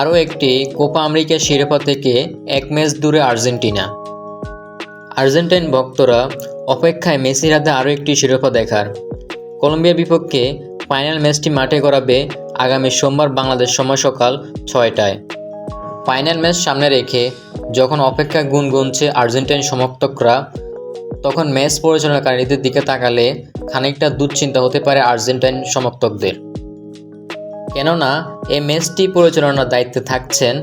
আরও একটি Copa America শিরোপা থেকে এক ম্যাচ দূরে আর্জেন্টিনা। আর্জেন্টাইন ভক্তরা অপেক্ষায় মেসির হাতে আরও একটি শিরোপা দেখার। কলম্বিয়ার বিপক্ষে ফাইনাল ম্যাচটি মাঠে করাবে আগামী সোমবার বাংলাদেশ সময় সকাল ছয়টায়। ফাইনাল ম্যাচ সামনে রেখে যখন অপেক্ষা গুন গুনছে আর্জেন্টাইন সমর্থকরা, তখন ম্যাচ পরিচালনাকারীদের দিকে তাকালে খানিকটা দুশ্চিন্তা হতে পারে আর্জেন্টাইন সমর্থকদের। কেননা, এই ম্যাচটি পরিচালনার দায়িত্বে থাকছেন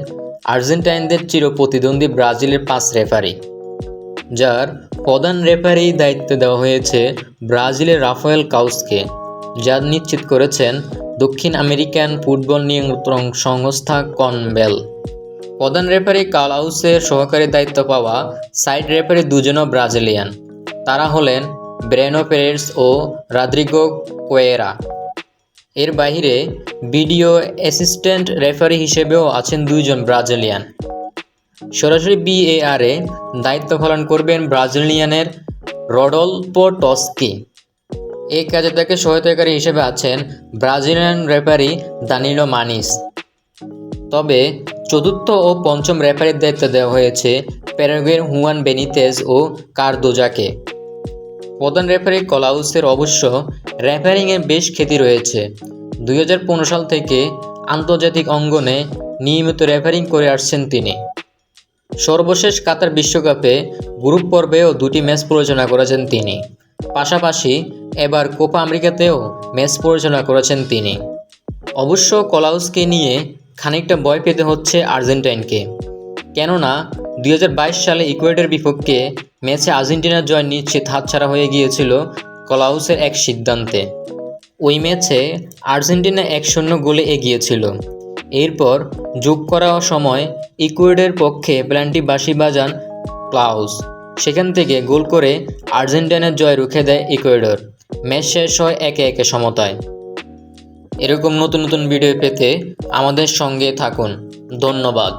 আর্জেন্টাইনদের চির প্রতিদ্বন্দ্বী ব্রাজিলের পাঁচ রেফারি, যার প্রধান রেফারি দায়িত্ব দেওয়া হয়েছে ব্রাজিলের রাফায়েল কাউসকে, যা নিশ্চিত করেছেন দক্ষিণ আমেরিকান ফুটবল নিয়ন্ত্রণ সংস্থা কনবেল। প্রধান রেফারি কালাউসের সহকারী দায়িত্ব পাওয়া সাইড রেফারি দুজনও ব্রাজিলিয়ান, তারা হলেন ব্রেনো পেরেস ও রাদ্রিগো কোয়েরা। এর বাইরে ভিডিও অ্যাসিস্ট্যান্ট রেফারি হিসেবেও আছেন দুইজন ব্রাজিলিয়ান। সরাসরি বিএআরে দায়িত্ব পালন করবেন ব্রাজিলিয়ানের রডলপো টস্কি এই কাজে তাকে সহায়তাকারী হিসেবে আছেন ব্রাজিলিয়ান রেফারি দানিলো মানিস। তবে চতুর্থ ও পঞ্চম রেফারির দায়িত্ব দেওয়া হয়েছে প্যারাগুয়ের হুয়ান বেনিতেজ ও কারদোজাকে। প্রধান রেফারি কলাউসের অবশ্য রেফারিংয়ের বেশ খ্যাতি রয়েছে। দুই হাজার পনেরো সাল থেকে আন্তর্জাতিক অঙ্গনে নিয়মিত রেফারিং করে আসছেন তিনি। সর্বশেষ কাতার বিশ্বকাপে গ্রুপ পর্বেও দুটি ম্যাচ পরিচালনা করেছেন তিনি। পাশাপাশি এবার কোপা আমেরিকাতেও ম্যাচ পরিচালনা করেছেন তিনি। অবশ্য কলাউসকে নিয়ে খানিকটা ভয় পেতে হচ্ছে আর্জেন্টাইনকে। কেননা দুই হাজার বাইশ সালে ইকুয়েডের বিপক্ষে ম্যাচে আর্জেন্টিনার জয় নিশ্চিত হাতছাড়া হয়ে গিয়েছিল কলাউসের এক সিদ্ধান্তে। ওই ম্যাচে আর্জেন্টিনা এক শূন্য গোলে এগিয়েছিল। এরপর যোগ করা সময় ইকুয়েডের পক্ষে প্ল্যানটি বাঁশি বাজান ক্লাউস। সেখান থেকে গোল করে আর্জেন্টিনার জয় রুখে দেয় ইকুয়েডর। ম্যাচ শেষ হয় একে একে সমতায়। এরকম নতুন নতুন ভিডিও পেতে আমাদের সঙ্গে থাকুন। ধন্যবাদ।